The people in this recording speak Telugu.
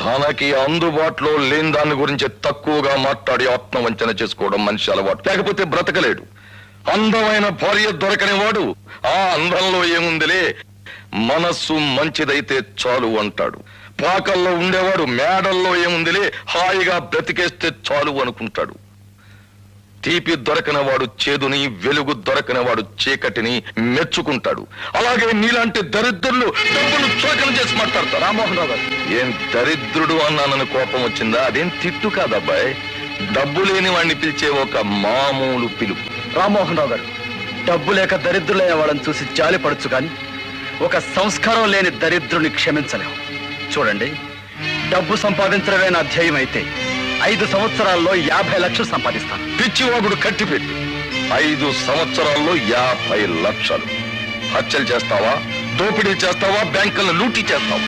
తనకి అందుబాటులో లేని దాని గురించి తక్కువగా మాట్లాడి ఆత్మవంచన చేసుకోవడం మనిషి అలవాటు. లేకపోతే బ్రతకలేడు. అందమైన భార్య దొరకని వాడు ఆ అందంలో ఏముందిలే? మనస్సు మంచిదైతే చాలు అంటాడు. పాకల్లో ఉండేవాడు మేడల్లో ఏముందిలే? హాయిగా బ్రతికేస్తే చాలు అనుకుంటాడు. తీపి దొరకనవాడు చేదుని వెలుగు దొరకనవాడు చీకటిని మెచ్చుకుంటాడు. అలాగే నీలాంటి దరిద్రులు డబ్బులు చోకన చేసి మాట్లాడతారు. రామోహన్ రావు గారు. ఏం దరిద్రుడు అన్నానని కోపం వచ్చిందా? అదేం తిట్టు కాదబ్బాయ్. డబ్బు లేని వాడిని పిలిచే ఒక మామూలు పిలుపు. రామోహన్ రావు గారు. డబ్బు లేక దరిద్రులైన వాళ్ళని చూసి జాలిపడచ్చు కానీ ఒక సంస్కారం లేని దరిద్రుని క్షమించలేము చూడండి డబ్బు సంపాదించడమే నా ధ్యేయం అయితే ఐదు సంవత్సరాల్లో యాభై లక్షలు సంపాదిస్తాను. పిచ్చివాగుడు కట్టిపెట్టు ఐదు సంవత్సరాల్లో యాభై లక్షలు. హత్యలు చేస్తావా? దోపిడీ చేస్తావా? బ్యాంకులను లూటీ చేస్తావా?